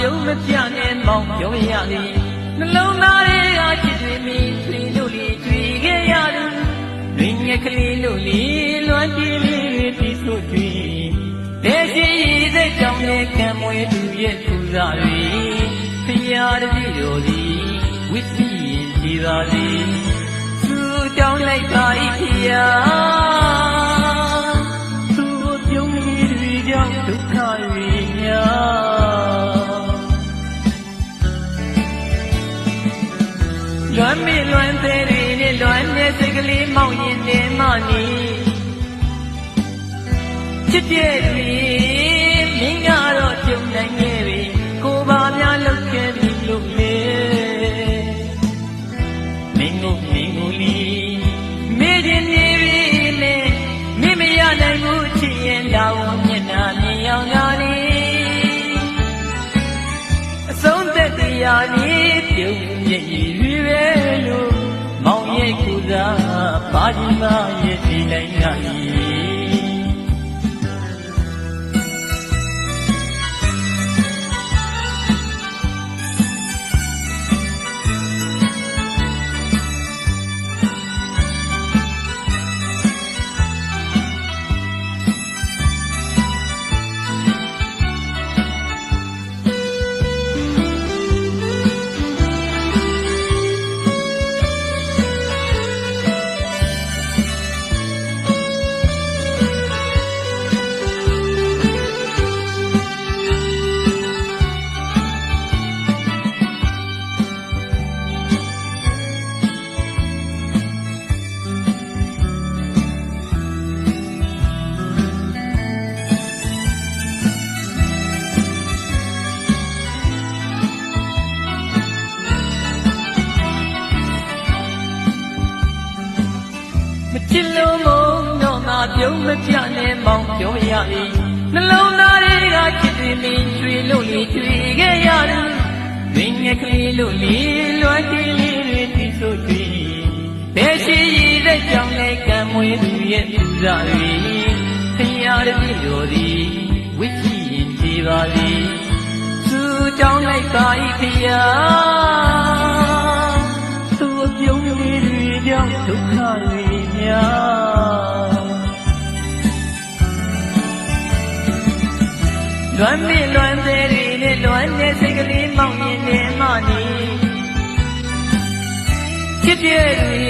ပြုံးမပြနဲ့မောင်ပြောရသည်နှလုံးသားရဲ့အချစ်တွေမိဆွေတို့လေးတွေ့ခဲ့ရသည်တွင်ငယ်ကလေးတို့လေးလွမ်းကြည့်လေးတွေပြီးဆိုတွေ့တဲ့ရှိရည်တဲ့ကြောင့်ရဲ့ကံမွေသူရဲ့သူစားတွေဖရာတတိတော်သည်ဝိစီရင်ကြည်သာသည်သူကြောင့်လိုက်ပါ၏ဖရာသူပြုံး လေးတွေကြောင့်ဒုက္ခတွေများလွမ်းမေလွမ်းသေးတွေနဲ့လွမ်းတဲ့စိတ်ကလေးမောင်ရင်နေမှနီချစ်တဲ့တွေမင်းကတော့ကြုံနိုင်ခဲ့ပြီကိုပါများလုပ်ခဲ့ပြီလို့လေမင်းတို့မင်းကိုလီမေ့ခြင်းနေပြီနဲ့မင်းမရနိုင်ဘူးချစ်ရင်တော်မျက်နှာမြင်အောင်လာနေအဆုံးသက်တရားလေးပြုံးရည် စား မချစ်လို့မုန်းတော့ငါပြုံးမပြနဲ့မောင်ပြောရည်နှလုံးသားတွေကချစ်တွေမင်းကျွေလို့လေတွေ့ခဲ့ရတယ်ငင်းငယ်ကလေးလို့လေလွမ်းတီလေးတွေတီးဆိုတွေ့ဘယ်ရှိရည်တဲ့ကြောင့်လဲကံမွေးသူရဲ့သူစားတွေခရာတတိတော်သည်ဝိရှိရင်ဒီပါသည်သူကြောင့်လိုက်ပါ၏ခရာသူအပြုံးလေးတွေကြောင့်ဒုက္ခတွေများ လွမ်းမေလွမ်းသေးတွေနဲ့လွမ်းတဲ့စိတ်ကလေးမောင်ရင်နေမှနီချစ်တဲ့တွေ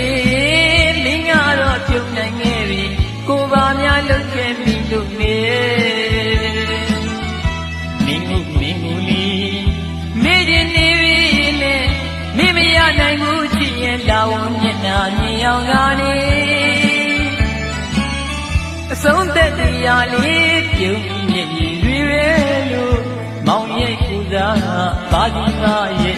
မင်းကတော့ပြုံနိုင်ခဲ့ပြီကိုပါများလုပ်ခဲ့ပြီလို့နေမင်းကိုမင်းကိုလီမေ့ခြင်းနေပြီနဲ့မင်းမရနိုင်ဘူးချစ်ရင်လာဝန်မျက်နှာမြင်အောင်ကနေ သက်တရားလေးပြုံးမြည်ရည်ရွယ်လို့မောင်ရဲ့ကုစားပါဒီမာရဲ့ဒီလည်းညဤ